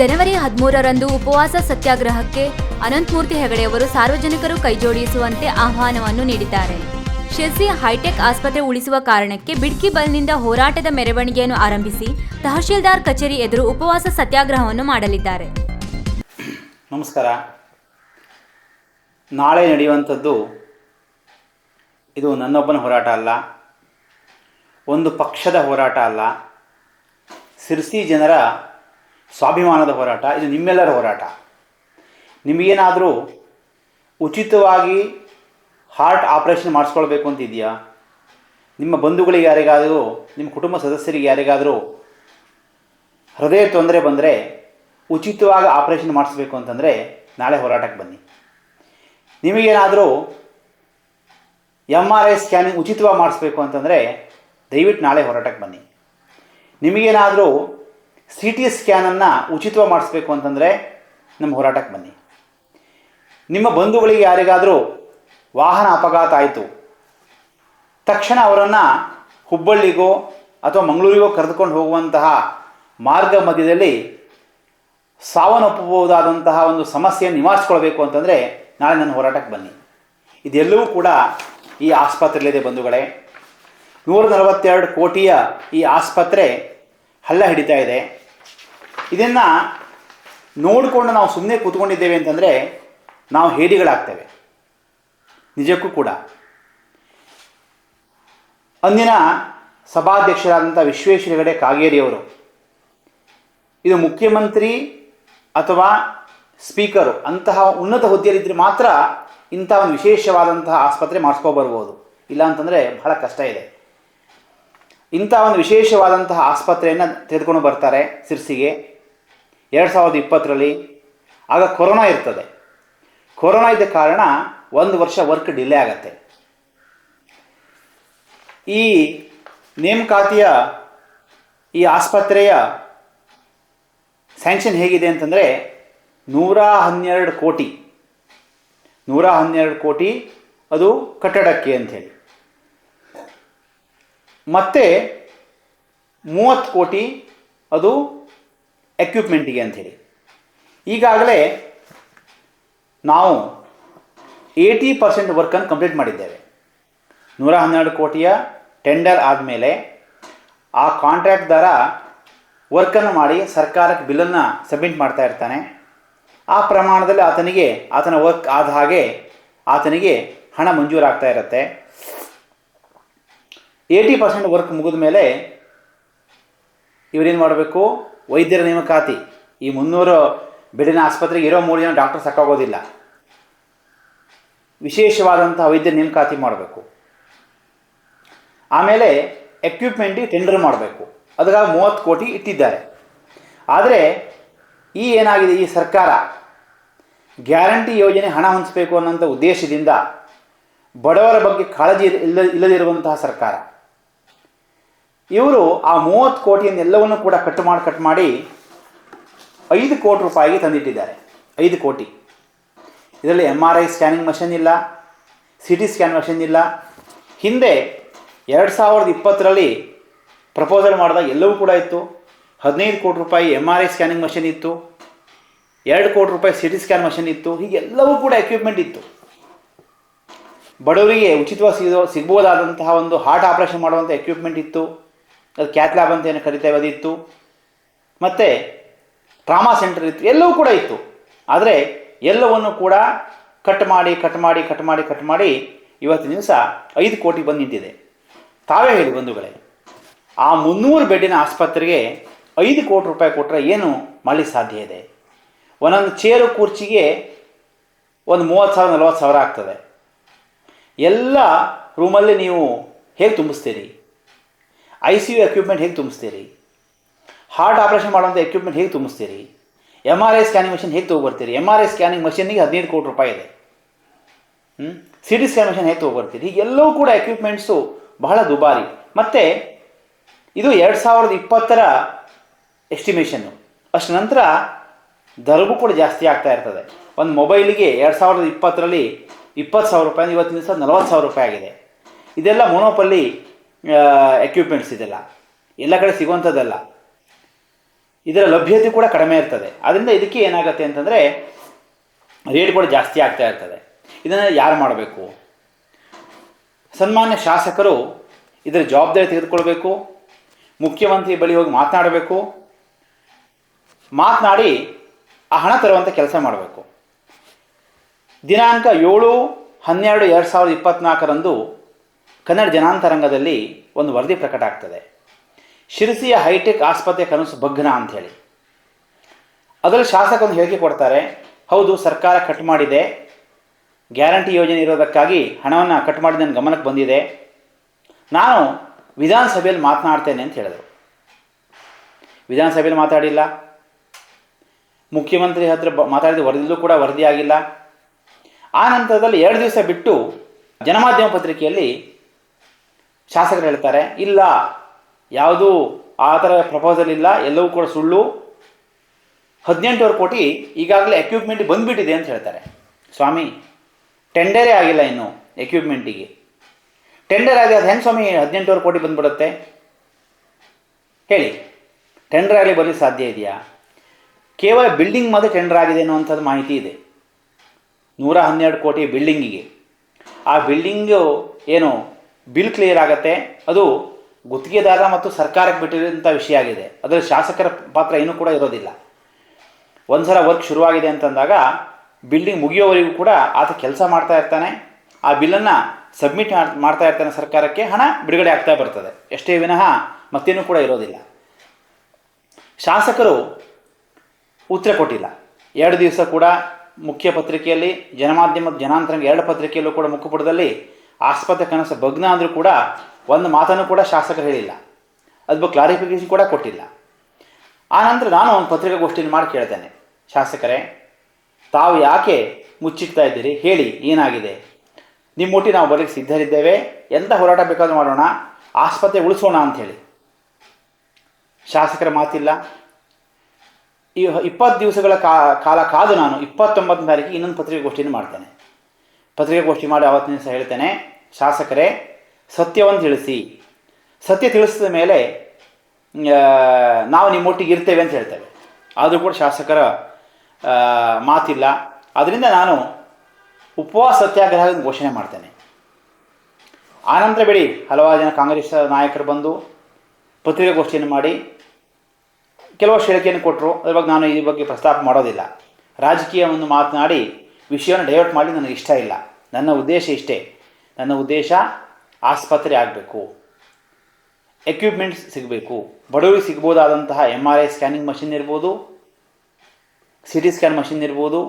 ಜನವರಿ ಹದಿಮೂರರಂದು ಉಪವಾಸ ಸತ್ಯಾಗ್ರಹಕ್ಕೆ ಅನಂತಮೂರ್ತಿ ಹೆಗಡೆಯವರು ಸಾರ್ವಜನಿಕರು ಕೈಜೋಡಿಸುವಂತೆ ಆಹ್ವಾನವನ್ನು ನೀಡಿದ್ದಾರೆ. ಶಿರ್ಸಿ ಹೈಟೆಕ್ ಆಸ್ಪತ್ರೆ ಉಳಿಸುವ ಕಾರಣಕ್ಕೆ ಬಿಡ್ಕಿ ಬಲ್ನಿಂದ ಹೋರಾಟದ ಮೆರವಣಿಗೆಯನ್ನು ಆರಂಭಿಸಿ ತಹಶೀಲ್ದಾರ್ ಕಚೇರಿ ಎದುರು ಉಪವಾಸ ಸತ್ಯಾಗ್ರಹವನ್ನು ಮಾಡಲಿದ್ದಾರೆ. ನಮಸ್ಕಾರ. ನಾಳೆ ನಡೆಯುವಂಥದ್ದು ಇದು ನನ್ನೊಬ್ಬನ ಹೋರಾಟ ಅಲ್ಲ, ಒಂದು ಪಕ್ಷದ ಹೋರಾಟ ಅಲ್ಲ. ಸಿರ್ಸಿ ಜನರ ಸ್ವಾಭಿಮಾನದ ಹೋರಾಟ, ಇದು ನಿಮ್ಮೆಲ್ಲರ ಹೋರಾಟ. ನಿಮಗೇನಾದರೂ ಉಚಿತವಾಗಿ ಹಾರ್ಟ್ ಆಪರೇಷನ್ ಮಾಡಿಸ್ಕೊಳ್ಬೇಕು ಅಂತಿದೆಯಾ? ನಿಮ್ಮ ಬಂಧುಗಳಿಗೆ ಯಾರಿಗಾದರೂ, ನಿಮ್ಮ ಕುಟುಂಬ ಸದಸ್ಯರಿಗೆ ಯಾರಿಗಾದರೂ ಹೃದಯ ತೊಂದರೆ ಬಂದರೆ ಉಚಿತವಾಗಿ ಆಪರೇಷನ್ ಮಾಡಿಸ್ಬೇಕು ಅಂತಂದರೆ ನಾಳೆ ಹೋರಾಟಕ್ಕೆ ಬನ್ನಿ. ನಿಮಗೇನಾದರೂ ಎಂ ಆರ್ ಐ ಸ್ಕ್ಯಾನಿಂಗ್ ಉಚಿತವಾಗಿ ಮಾಡಿಸ್ಬೇಕು ಅಂತಂದರೆ ದಯವಿಟ್ಟು ನಾಳೆ ಹೋರಾಟಕ್ಕೆ ಬನ್ನಿ. ನಿಮಗೇನಾದರೂ ಸಿ ಟಿ ಸ್ಕ್ಯಾನನ್ನು ಉಚಿತವಾಗಿ ಮಾಡಿಸ್ಬೇಕು ಅಂತಂದರೆ ನಮ್ಮ ಹೋರಾಟಕ್ಕೆ ಬನ್ನಿ. ನಿಮ್ಮ ಬಂಧುಗಳಿಗೆ ಯಾರಿಗಾದರೂ ವಾಹನ ಅಪಘಾತ ಆಯಿತು, ತಕ್ಷಣ ಅವರನ್ನು ಹುಬ್ಬಳ್ಳಿಗೋ ಅಥವಾ ಮಂಗಳೂರಿಗೋ ಕರೆದುಕೊಂಡು ಹೋಗುವಂತಹ ಮಾರ್ಗ ಮಧ್ಯದಲ್ಲಿ ಸಾವನ್ನಪ್ಪಬಹುದಾದಂತಹ ಒಂದು ಸಮಸ್ಯೆಯನ್ನು ನಿವಾರಿಸ್ಕೊಳ್ಬೇಕು ಅಂತಂದರೆ ನಾಳೆ ನನ್ನ ಹೋರಾಟಕ್ಕೆ ಬನ್ನಿ. ಇದೆಲ್ಲವೂ ಕೂಡ ಈ ಆಸ್ಪತ್ರೆಯಲ್ಲಿದೆ ಬಂಧುಗಳೇ. ನೂರ ನಲವತ್ತೆರಡು ಕೋಟಿಯ ಈ ಆಸ್ಪತ್ರೆ ಹಳ್ಳ ಹಿಡಿತಾ ಇದೆ. ಇದನ್ನು ನೋಡಿಕೊಂಡು ನಾವು ಸುಮ್ಮನೆ ಕೂತ್ಕೊಂಡಿದ್ದೇವೆ ಅಂತಂದರೆ ನಾವು ಹೇಡಿಗಳಾಗ್ತೇವೆ. ನಿಜಕ್ಕೂ ಕೂಡ. ಅಂದಿನ ಸಭಾಧ್ಯಕ್ಷರಾದಂಥ ವಿಶ್ವೇಶ್ವರ ಹೆಗಡೆ ಕಾಗೇರಿಯವರು, ಇದು ಮುಖ್ಯಮಂತ್ರಿ ಅಥವಾ ಸ್ಪೀಕರು, ಅಂತಹ ಉನ್ನತ ಹುದ್ದೆಯಲ್ಲಿದ್ದರೆ ಮಾತ್ರ ಇಂಥ ಒಂದು ವಿಶೇಷವಾದಂತಹ ಆಸ್ಪತ್ರೆ ಮಾಡಿಸ್ಕೊಬರ್ಬೋದು ಇಲ್ಲ ಅಂತಂದರೆ ಬಹಳ ಕಷ್ಟ ಇದೆ. ಇಂಥ ಒಂದು ವಿಶೇಷವಾದಂತಹ ಆಸ್ಪತ್ರೆಯನ್ನು ತೆಗೆದುಕೊಂಡು ಬರ್ತಾರೆ ಸಿರ್ಸಿಗೆ. ಎರಡು ಸಾವಿರದ ಇಪ್ಪತ್ತರಲ್ಲಿ ಆಗ ಕೊರೋನಾ ಇರ್ತದೆ. ಕೊರೋನಾ ಇದ್ದ ಕಾರಣ ಒಂದು ವರ್ಷ ವರ್ಕ್ ಡಿಲೇ ಆಗತ್ತೆ. ಈ ನೇಮಕಾತಿಯ ಈ ಆಸ್ಪತ್ರೆಯ ಸ್ಯಾಂಕ್ಷನ್ ಹೇಗಿದೆ ಅಂತಂದರೆ ನೂರ ಹನ್ನೆರಡು ಕೋಟಿ, ನೂರ ಹನ್ನೆರಡು ಕೋಟಿ ಅದು ಕಟ್ಟಡಕ್ಕೆ ಅಂಥೇಳಿ ಮತ್ತೆ ಮೂವತ್ತು ಕೋಟಿ ಅದು ಎಕ್ವಿಪ್ಮೆಂಟಿಗೆ ಅಂಥೇಳಿ. ಈಗಾಗಲೇ ನಾವು ಏಯ್ಟಿ ಪರ್ಸೆಂಟ್ ವರ್ಕನ್ನು ಕಂಪ್ಲೀಟ್ ಮಾಡಿದ್ದೇವೆ. ನೂರ ಹನ್ನೆರಡು ಕೋಟಿಯ ಟೆಂಡರ್ ಆದಮೇಲೆ ಆ ಕಾಂಟ್ರಾಕ್ಟ್ದಾರ ವರ್ಕನ್ನು ಮಾಡಿ ಸರ್ಕಾರಕ್ಕೆ ಬಿಲ್ಲನ್ನು ಸಬ್ಮಿಟ್ ಮಾಡ್ತಾ ಇರ್ತಾನೆ. ಆ ಪ್ರಮಾಣದಲ್ಲಿ ಆತನಿಗೆ, ಆತನ ವರ್ಕ್ ಆದ ಹಾಗೆ ಆತನಿಗೆ ಹಣ ಮಂಜೂರಾಗ್ತಾ ಇರುತ್ತೆ. ಏಯ್ಟಿ ಪರ್ಸೆಂಟ್ ವರ್ಕ್ ಮುಗಿದ ಮೇಲೆ ಇವರೇನು ಮಾಡಬೇಕು? ವೈದ್ಯರ ನೇಮಕಾತಿ. ಈ ಮುನ್ನೂರು ಬೆಡಿನ ಆಸ್ಪತ್ರೆಗೆ ಇರೋ ಮೂರು ಜನ ಡಾಕ್ಟರ್ ಸಾಕಾಗೋದಿಲ್ಲ. ವಿಶೇಷವಾದಂತಹ ವೈದ್ಯರ ನೇಮಕಾತಿ ಮಾಡಬೇಕು. ಆಮೇಲೆ ಎಕ್ವಿಪ್ಮೆಂಟಿಗೆ ಟೆಂಡರ್ ಮಾಡಬೇಕು. ಅದಕ್ಕಾಗಿ ಮೂವತ್ತು ಕೋಟಿ ಇಟ್ಟಿದ್ದಾರೆ. ಆದರೆ ಈ ಏನಾಗಿದೆ, ಈ ಸರ್ಕಾರ ಗ್ಯಾರಂಟಿ ಯೋಜನೆ ಹಣ ಹಂಚಬೇಕು ಅನ್ನೋಂಥ ಉದ್ದೇಶದಿಂದ ಬಡವರ ಬಗ್ಗೆ ಕಾಳಜಿ ಇಲ್ಲ ಇಲ್ಲದಿರುವಂತಹ ಸರ್ಕಾರ. ಇವರು ಆ ಮೂವತ್ತು ಕೋಟಿಯನ್ನೆಲ್ಲವನ್ನು ಕೂಡ ಕಟ್ ಮಾಡಿ ಕಟ್ ಮಾಡಿ ಐದು ಕೋಟಿ ರೂಪಾಯಿಗೆ ತಂದಿಟ್ಟಿದ್ದಾರೆ. ಐದು ಕೋಟಿ. ಇದರಲ್ಲಿ M R I scanning machine ಇಲ್ಲ ಸಿ ಟಿ ಸ್ಕ್ಯಾನ್ ಮಷಿನ್ ಇಲ್ಲ. ಹಿಂದೆ ಎರಡು ಸಾವಿರದ ಇಪ್ಪತ್ತರಲ್ಲಿ ಪ್ರಪೋಸಲ್ ಮಾಡಿದಾಗ ಎಲ್ಲವೂ ಕೂಡ ಇತ್ತು. ಹದಿನೈದು ಕೋಟಿ ರೂಪಾಯಿ M R I scanning machine ಇತ್ತು. ಎರಡು ಕೋಟಿ ರೂಪಾಯಿ ಸಿ ಟಿ ಸ್ಕ್ಯಾನ್ ಮಷಿನ್ ಇತ್ತು. ಹೀಗೆಲ್ಲವೂ ಕೂಡ ಎಕ್ವಿಪ್ಮೆಂಟ್ ಇತ್ತು. ಬಡವರಿಗೆ ಉಚಿತವಾಗಿ ಸಿಗೋ ಸಿಗ್ಬೋದಾದಂತಹ ಒಂದು ಹಾರ್ಟ್ ಆಪರೇಷನ್ ಮಾಡುವಂಥ ಎಕ್ವಿಪ್ಮೆಂಟ್ ಇತ್ತು. ಅದು ಕ್ಯಾತ್ಲಾಬ್ ಅಂತ ಏನು ಕರಿತೇವೆ ಅದಿತ್ತು ಮತ್ತು ಟ್ರಾಮಾ ಸೆಂಟರ್ ಇತ್ತು, ಎಲ್ಲವೂ ಕೂಡ ಇತ್ತು. ಆದರೆ ಎಲ್ಲವನ್ನು ಕೂಡ ಕಟ್ ಮಾಡಿ ಕಟ್ ಮಾಡಿ ಕಟ್ ಮಾಡಿ ಕಟ್ ಮಾಡಿ ಇವತ್ತಿನ ದಿವಸ ಐದು ಕೋಟಿ ಬಂದು ನಿಂತಿದೆ. ತಾವೇ ಹೇಳಿ ಬಂಧುಗಳೇ, ಆ ಮುನ್ನೂರು ಬೆಡ್ಡಿನ ಆಸ್ಪತ್ರೆಗೆ ಐದು ಕೋಟಿ ರೂಪಾಯಿ ಕೊಟ್ಟರೆ ಏನು ಮಾಡಲಿಕ್ಕೆ ಸಾಧ್ಯ ಇದೆ? ಒಂದೊಂದು ಚೇರು ಕುರ್ಚಿಗೆ ಒಂದು ಮೂವತ್ತು ಸಾವಿರ, ನಲ್ವತ್ತು ಸಾವಿರ ಆಗ್ತದೆ. ಎಲ್ಲ ರೂಮಲ್ಲಿ ನೀವು ಹೇಗೆ ತುಂಬಿಸ್ತೀರಿ? ಐ ಸಿ ಯು ಎಕ್ವಿಪ್ಮೆಂಟ್ ಹೇಗೆ ತುಂಬಿಸ್ತೀರಿ? ಹಾರ್ಟ್ ಆಪರೇಷನ್ ಮಾಡುವಂಥ ಎಕ್ವಿಪ್ಮೆಂಟ್ ಹೇಗೆ ತುಂಬಿಸ್ತೀರಿ? M R I scanning machine ಹೇಗೆ ತೊಗೊಬರ್ತೀರಿ? ಎಂ ಆರ್ ಐ ಸ್ಕ್ಯಾನಿಂಗ್ ಮಷಿನಿಗೆ ಹದಿನೈದು ಕೋಟಿ ರೂಪಾಯಿ ಇದೆ. ಸಿ ಟಿ ಸ್ಕ್ಯಾನ್ ಮಷಿನ್ ಹೇಗೆ ತೊಗೊಬರ್ತೀರಿ? ಹೀಗೆಲ್ಲವೂ ಕೂಡ ಎಕ್ವಿಪ್ಮೆಂಟ್ಸು ಬಹಳ ದುಬಾರಿ. ಮತ್ತು ಇದು ಎರಡು ಸಾವಿರದ ಇಪ್ಪತ್ತರ ಎಸ್ಟಿಮೇಷನ್ನು ಅಷ್ಟು ನಂತರ ದರವೂ ಕೂಡ ಜಾಸ್ತಿ ಆಗ್ತಾ ಇರ್ತದೆ. ಒಂದು ಮೊಬೈಲಿಗೆ ಎರಡು ಸಾವಿರದ ಇಪ್ಪತ್ತರಲ್ಲಿ ಇಪ್ಪತ್ತು ಸಾವಿರ ರೂಪಾಯಿ ಇವತ್ತಿನ ದಿವಸ ನಲವತ್ತು ಸಾವಿರ ರೂಪಾಯಿ ಆಗಿದೆ. ಇದೆಲ್ಲ ಮೊನೋಪಲ್ಲಿ ಎಕ್ವಿಪ್ಮೆಂಟ್ಸ್ ಇದೆಲ್ಲ. ಎಲ್ಲ ಕಡೆ ಸಿಗುವಂಥದ್ದಲ್ಲ. ಇದರ ಲಭ್ಯತೆ ಕೂಡ ಕಡಿಮೆ ಇರ್ತದೆ. ಅದರಿಂದ ಇದಕ್ಕೆ ಏನಾಗುತ್ತೆ ಅಂತಂದರೆ ರೇಟ್ ಕೂಡ ಜಾಸ್ತಿ ಆಗ್ತಾ ಇರ್ತದೆ. ಇದನ್ನು ಯಾರು ಮಾಡಬೇಕು? ಸನ್ಮಾನ್ಯ ಶಾಸಕರು ಇದರ ಜವಾಬ್ದಾರಿ ತೆಗೆದುಕೊಳ್ಬೇಕು. ಮುಖ್ಯಮಂತ್ರಿ ಬಳಿ ಹೋಗಿ ಮಾತನಾಡಬೇಕು. ಮಾತನಾಡಿ ಆ ಹಣ ತರುವಂಥ ಕೆಲಸ ಮಾಡಬೇಕು. ದಿನಾಂಕ ಏಳು ಹನ್ನೆರಡು ಎರಡು ಸಾವಿರದ ಇಪ್ಪತ್ತ್ನಾಲ್ಕರಂದು ಕನ್ನಡ ಜನಾಂತರಂಗದಲ್ಲಿ ಒಂದು ವರದಿ ಪ್ರಕಟ ಆಗ್ತದೆ. ಶಿರಸಿಯ ಹೈಟೆಕ್ ಆಸ್ಪತ್ರೆ ಕನಸು ಭಗ್ನ ಅಂಥೇಳಿ. ಅದರಲ್ಲಿ ಶಾಸಕ ಒಂದು ಹೇಳಿಕೆ ಕೊಡ್ತಾರೆ, ಹೌದು, ಸರ್ಕಾರ ಕಟ್ ಮಾಡಿದೆ, ಗ್ಯಾರಂಟಿ ಯೋಜನೆ ಇರೋದಕ್ಕಾಗಿ ಹಣವನ್ನು ಕಟ್ ಮಾಡಿ ನನ್ನ ಗಮನಕ್ಕೆ ಬಂದಿದೆ. ನಾನು ವಿಧಾನಸಭೆಯಲ್ಲಿ ಮಾತನಾಡ್ತೇನೆ ಅಂತ ಹೇಳಿದರು. ವಿಧಾನಸಭೆಯಲ್ಲಿ ಮಾತಾಡಿಲ್ಲ. ಮುಖ್ಯಮಂತ್ರಿ ಹತ್ರ ಮಾತಾಡಿದ ವರದಿಯಲ್ಲೂ ಕೂಡ ವರದಿಯಾಗಿಲ್ಲ. ಆ ನಂತರದಲ್ಲಿ ಎರಡು ದಿವಸ ಬಿಟ್ಟು ಜನಮಾಧ್ಯಮ ಪತ್ರಿಕೆಯಲ್ಲಿ ಶಾಸಕರು ಹೇಳ್ತಾರೆ, ಇಲ್ಲ, ಯಾವುದೂ ಆ ಥರ ಪ್ರಪೋಸಲ್ ಇಲ್ಲ, ಎಲ್ಲವೂ ಕೂಡ ಸುಳ್ಳು. ಹದಿನೆಂಟುವರೆ ಕೋಟಿ ಈಗಾಗಲೇ ಎಕ್ವಿಪ್ಮೆಂಟ್ ಬಂದುಬಿಟ್ಟಿದೆ ಅಂತ ಹೇಳ್ತಾರೆ. ಸ್ವಾಮಿ ಟೆಂಡರೇ ಆಗಿಲ್ಲ ಇನ್ನು ಎಕ್ವಿಪ್ಮೆಂಟಿಗೆ ಟೆಂಡರ್ ಆಗಿ ಅದು ಹೆಂಗೆ ಸ್ವಾಮಿ ಹದಿನೆಂಟುವರೆ ಕೋಟಿ ಬಂದುಬಿಡುತ್ತೆ? ಹೇಳಿ. ಟೆಂಡರ್ ಆಗಲಿ ಬರಲಿಕ್ಕೆ ಸಾಧ್ಯ ಇದೆಯಾ? ಕೇವಲ ಬಿಲ್ಡಿಂಗ್ ಮಾತ್ರ ಟೆಂಡರ್ ಆಗಿದೆ ಅನ್ನುವಂಥದ್ದು ಮಾಹಿತಿ ಇದೆ. ನೂರ ಹನ್ನೆರಡು ಕೋಟಿ ಬಿಲ್ಡಿಂಗಿಗೆ ಆ ಬಿಲ್ಡಿಂಗು ಏನು ಬಿಲ್ ಕ್ಲಿಯರ್ ಆಗುತ್ತೆ. ಅದು ಗುತ್ತಿಗೆದಾರ ಮತ್ತು ಸರ್ಕಾರಕ್ಕೆ ಬಿಟ್ಟಿರೋಂಥ ವಿಷಯ ಆಗಿದೆ. ಅದರಲ್ಲಿ ಶಾಸಕರ ಪಾತ್ರ ಇನ್ನೂ ಕೂಡ ಇರೋದಿಲ್ಲ. ಒಂದು ಸಲ ವರ್ಕ್ ಶುರುವಾಗಿದೆ ಅಂತಂದಾಗ ಬಿಲ್ಡಿಂಗ್ ಮುಗಿಯೋವರೆಗೂ ಕೂಡ ಆತ ಕೆಲಸ ಮಾಡ್ತಾ ಇರ್ತಾನೆ. ಆ ಬಿಲ್ಲನ್ನು ಸಬ್ಮಿಟ್ ಮಾಡ್ತಾ ಇರ್ತಾನೆ ಸರ್ಕಾರಕ್ಕೆ, ಹಣ ಬಿಡುಗಡೆ ಆಗ್ತಾ ಬರ್ತದೆ. ಎಷ್ಟೇ ವಿನಃ ಮತ್ತೇನೂ ಕೂಡ ಇರೋದಿಲ್ಲ. ಶಾಸಕರು ಉತ್ತರ ಕೊಟ್ಟಿಲ್ಲ. ಎರಡು ದಿವಸ ಕೂಡ ಮುಖ್ಯ ಪತ್ರಿಕೆಯಲ್ಲಿ, ಜನಮಾಧ್ಯಮ ಜನಾಂತರಂಗ ಎರಡು ಪತ್ರಿಕೆಯಲ್ಲೂ ಕೂಡ ಮುಖಪುಟದಲ್ಲಿ ಆಸ್ಪತ್ರೆ ಕನಸು ಭಗ್ನ ಅಂದರೂ ಕೂಡ ಒಂದು ಮಾತನ್ನು ಕೂಡ ಶಾಸಕರು ಹೇಳಿಲ್ಲ. ಅದು ಕ್ಲಾರಿಫಿಕೇಶನ್ ಕೂಡ ಕೊಟ್ಟಿಲ್ಲ. ಆ ನಂತರ ನಾನು ಒಂದು ಪತ್ರಿಕಾಗೋಷ್ಠಿಯನ್ನು ಮಾಡಿ ಕೇಳ್ತೇನೆ. ಶಾಸಕರೇ, ತಾವು ಯಾಕೆ ಮುಚ್ಚಿಡ್ತಾ ಇದ್ದೀರಿ? ಹೇಳಿ, ಏನಾಗಿದೆ? ನಿಮ್ಮ ಮುಟ್ಟಿ ನಾವು ಬರಲಿಕ್ಕೆ ಸಿದ್ಧರಿದ್ದೇವೆ. ಎಂಥ ಹೋರಾಟ ಬೇಕಾದರೂ ಮಾಡೋಣ. ಆಸ್ಪತ್ರೆ ಉಳಿಸೋಣ ಅಂಥೇಳಿ ಶಾಸಕರ ಮಾತಿಲ್ಲ. ಈ ಇಪ್ಪತ್ತು ದಿವಸಗಳ ಕಾ, ಕಾಲ ಕಾದು ನಾನು ಇಪ್ಪತ್ತೊಂಬತ್ತನೇ ತಾರೀಕಿಗೆ ಇನ್ನೊಂದು ಪತ್ರಿಕಾಗೋಷ್ಠಿಯನ್ನು ಮಾಡ್ತೇನೆ. ಪತ್ರಿಕಾಗೋಷ್ಠಿ ಮಾಡಿ ಆವತ್ತಿನ ದಿವಸ ಹೇಳ್ತೇನೆ. ಶಾಸಕರೇ, ಸತ್ಯವನ್ನು ತಿಳಿಸಿ. ಸತ್ಯ ತಿಳಿಸಿದ ಮೇಲೆ ನಾವು ನಾವು ನಿಮ್ಮೊಟ್ಟಿಗೆ ಇರ್ತೇವೆ ಅಂತ ಹೇಳ್ತೇವೆ ಆದರೂ ಕೂಡ ಶಾಸಕರ ಮಾತಿಲ್ಲ. ಅದರಿಂದ ನಾನು ಉಪವಾಸ ಸತ್ಯಾಗ್ರಹ ಘೋಷಣೆ ಮಾಡ್ತೇನೆ. ಆನಂತರ ಬಿಡಿ, ಹಲವಾರು ಜನ ಕಾಂಗ್ರೆಸ್ ನಾಯಕರು ಬಂದು ಪತ್ರಿಕಾಗೋಷ್ಠಿಯನ್ನು ಮಾಡಿ, ಕೆಲವಷ್ಟು ಹೇಳಿಕೆಯನ್ನು ಕೊಟ್ಟರು. ಅದ್ರ ಬಗ್ಗೆ ನಾನು ಈ ಬಗ್ಗೆ ಪ್ರಸ್ತಾಪ ಮಾಡೋದಿಲ್ಲ. ರಾಜಕೀಯವನ್ನು ಮಾತನಾಡಿ, ವಿಷಯವನ್ನು ಡೈವರ್ಟ್ ಮಾಡಿ ನನಗೆ ಇಷ್ಟ ಇಲ್ಲ. ನನ್ನ ಉದ್ದೇಶ ಇಷ್ಟೇ. ನನ್ನ ಉದ್ದೇಶ ಆಸ್ಪತ್ರೆ ಆಗಬೇಕು. ಎಕ್ವಿಪ್ಮೆಂಟ್ಸ್ ಸಿಗಬೇಕು. ಬಡವರಿಗೆ ಸಿಗ್ಬೋದಾದಂತಹ M R I scanning machine ಇರ್ಬೋದು ಸಿ ಟಿ ಸ್ಕ್ಯಾನ್ ಮಷಿನ್ ಇರ್ಬೋದು,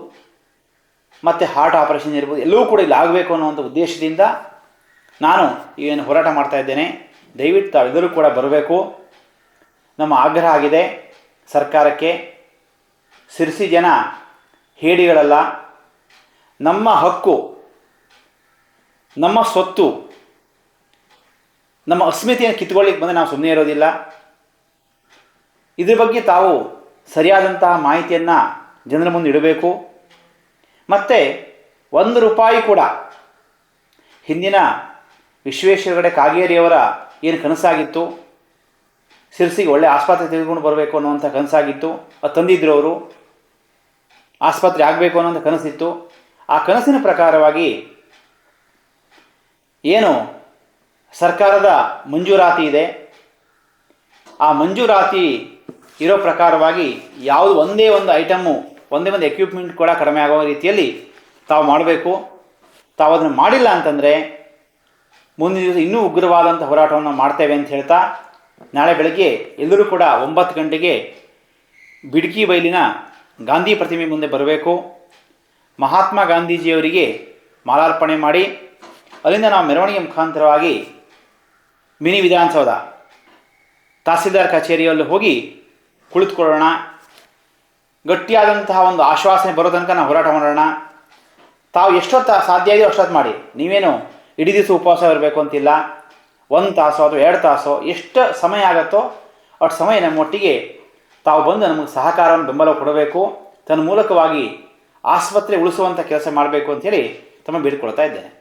ಮತ್ತು ಹಾರ್ಟ್ ಆಪರೇಷನ್ ಇರ್ಬೋದು, ಎಲ್ಲವೂ ಕೂಡ ಇಲ್ಲಿ ಆಗಬೇಕು ಅನ್ನೋವಂಥ ಉದ್ದೇಶದಿಂದ ನಾನು ಏನು ಹೋರಾಟ ಮಾಡ್ತಾ ಇದ್ದೇನೆ. ದಯವಿಟ್ಟು ತಾವೆಲ್ಲರೂ ಕೂಡ ಬರಬೇಕು. ನಮ್ಮ ಆಗ್ರಹ ಆಗಿದೆ ಸರ್ಕಾರಕ್ಕೆ. ಸಿರಿಸಿ ಜನ ಹೇಡಿಗಳಲ್ಲ. ನಮ್ಮ ಹಕ್ಕು ನಮ್ಮ ಸ್ವತ್ತು, ನಮ್ಮ ಅಸ್ಮಿತೆಯನ್ನು ಕಿತ್ಕೊಳ್ಳಿಕ್ಕೆ ಬಂದರೆ ನಾವು ಸುಮ್ಮನೆ ಇರೋದಿಲ್ಲ. ಇದ್ರ ಬಗ್ಗೆ ತಾವು ಸರಿಯಾದಂತಹ ಮಾಹಿತಿಯನ್ನು ಜನರ ಮುಂದೆ ಇಡಬೇಕು. ಮತ್ತು ಒಂದು ರೂಪಾಯಿ ಕೂಡ ಹಿಂದಿನ ವಿಶ್ವೇಶ್ವರಗಡೆ ಕಾಗೇರಿಯವರ ಏನು ಕನಸಾಗಿತ್ತು? ಸಿರ್ಸಿಗೆ ಒಳ್ಳೆ ಆಸ್ಪತ್ರೆ ತೆಗೆದುಕೊಂಡು ಬರಬೇಕು ಅನ್ನುವಂಥ ಕನಸಾಗಿತ್ತು. ಅದು ತಂದಿದ್ದರು ಅವರು. ಆಸ್ಪತ್ರೆ ಆಗಬೇಕು ಅನ್ನೋಂಥ ಕನಸಿತ್ತು. ಆ ಕನಸಿನ ಪ್ರಕಾರವಾಗಿ ಏನು? ಸರ್ಕಾರದ ಮಂಜೂರಾತಿ ಇದೆ. ಆ ಮಂಜೂರಾತಿ ಇರೋ ಪ್ರಕಾರವಾಗಿ ಯಾವುದು ಒಂದೇ ಒಂದು ಐಟಮ್ಮು, ಒಂದೇ ಒಂದು ಎಕ್ವಿಪ್ಮೆಂಟ್ ಕೂಡ ಕಡಿಮೆ ಆಗೋ ರೀತಿಯಲ್ಲಿ ತಾವು ಮಾಡಬೇಕು. ತಾವು ಅದನ್ನು ಮಾಡಿಲ್ಲ ಅಂತಂದರೆ ಮುಂದಿನ ದಿವಸ ಇನ್ನೂ ಉಗ್ರವಾದಂಥ ಹೋರಾಟವನ್ನು ಮಾಡ್ತೇವೆ ಅಂತ ಹೇಳ್ತಾ, ನಾಳೆ ಬೆಳಗ್ಗೆ ಎಲ್ಲರೂ ಕೂಡ ಒಂಬತ್ತು ಗಂಟೆಗೆ ಬಿಡ್ಕಿ ಬೈಲಿನ ಗಾಂಧಿ ಪ್ರತಿಮೆ ಮುಂದೆ ಬರಬೇಕು. ಮಹಾತ್ಮ ಗಾಂಧೀಜಿಯವರಿಗೆ ಮಾಲಾರ್ಪಣೆ ಮಾಡಿ ಅಲ್ಲಿಂದ ನಾವು ಮೆರವಣಿಗೆ ಮುಖಾಂತರವಾಗಿ ಮಿನಿ ವಿಧಾನಸೌಧ ತಹಸೀಲ್ದಾರ್ ಕಚೇರಿಯಲ್ಲಿ ಹೋಗಿ ಕುಳಿತುಕೊಳ್ಳೋಣ. ಗಟ್ಟಿಯಾದಂತಹ ಒಂದು ಆಶ್ವಾಸನೆ ಬರೋ ತನಕ ನಾವು ಹೋರಾಟ ಮಾಡೋಣ. ತಾವು ಎಷ್ಟೊತ್ತು ಸಾಧ್ಯ ಇದೆಯೋ ಅಷ್ಟೊತ್ತು ಮಾಡಿ. ನೀವೇನು ಇಡೀ ದಿವಸ ಉಪವಾಸ ಇರಬೇಕು ಅಂತಿಲ್ಲ. ಒಂದು ತಾಸೋ ಅಥವಾ ಎರಡು ತಾಸೋ ಎಷ್ಟು ಸಮಯ ಆಗುತ್ತೋ ಅಷ್ಟು ಸಮಯ ನಮ್ಮೊಟ್ಟಿಗೆ ತಾವು ಬಂದು ನಮಗೆ ಸಹಕಾರವನ್ನು ಬೆಂಬಲ ಕೊಡಬೇಕು. ತನ್ನ ಮೂಲಕವಾಗಿ ಆಸ್ಪತ್ರೆ ಉಳಿಸುವಂಥ ಕೆಲಸ ಮಾಡಬೇಕು ಅಂತೇಳಿ ತಮ್ಮ ಬೇಡಿಕೊಳ್ತಾ ಇದ್ದೇನೆ.